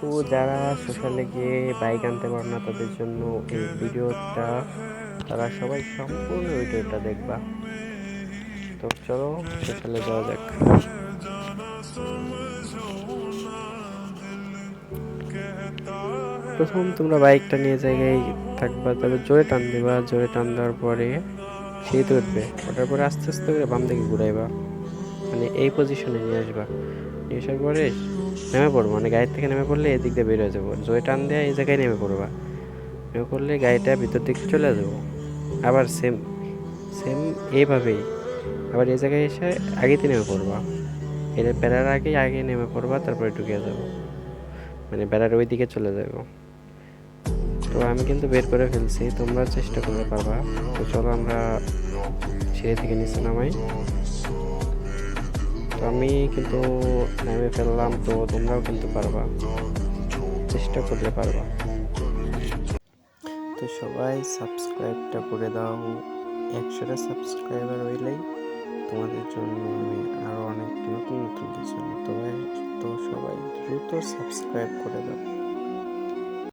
তো যারা সোশ্যালে গিয়ে বাইক আনতে পারে না, তাদের জন্য এই ভিডিওটা, তারা সবাই সম্পূর্ণ ভিডিওটা দেখবা। তো চলো সোশ্যালে যাওয়া যাক। প্রথম তোমরা বাইকটা নিয়ে জায়গায় থাকবা, তবে জোরে টান দিবা। জোরে টান দেওয়ার পরে শীত উঠবে। ওঠার পরে আস্তে আস্তে করে বাম দিকে ঘুরাইবা। মানে এই পজিশনে নিয়ে আসবা। নিয়ে আসার পরে নেমে পড়ব। মানে গাড়ির থেকে নেমে পড়লে এদিক দিয়ে বের হয়ে যাব। জোরে টান দেওয়া এই জায়গায় নেমে পড়বা। নেমে পড়লে গাড়িটা ভিতর দিকে চলে যাব। আবার সেম সেম এইভাবেই আবার এই জায়গায় এসে আগেতে নেমে পড়বা। এটা বেড়ার আগে আগে নেমে পড়বা, তারপরে ঢুকে যাব। মানে বেড়ার ওই দিকে চলে যাব। তো আমি কিন্তু বের করে ফেলছি। তোমরা চেষ্টা করতে পারবা। তো চলো আমরা সিঁড়ি থেকে নিচে নামাই। তো আমি কিন্তু নেমে ফেললাম তো তোমরাও কিন্তু পারবা। চেষ্টা করলে পারবা। তো সবাই সাবস্ক্রাইবটা করে দাও। একশোটা সাবস্ক্রাইবার হইলেই তোমাদের জন্য আমি আরও অনেক নতুন নতুন কিছু তো সবাই দ্রুত সাবস্ক্রাইব করে দাও।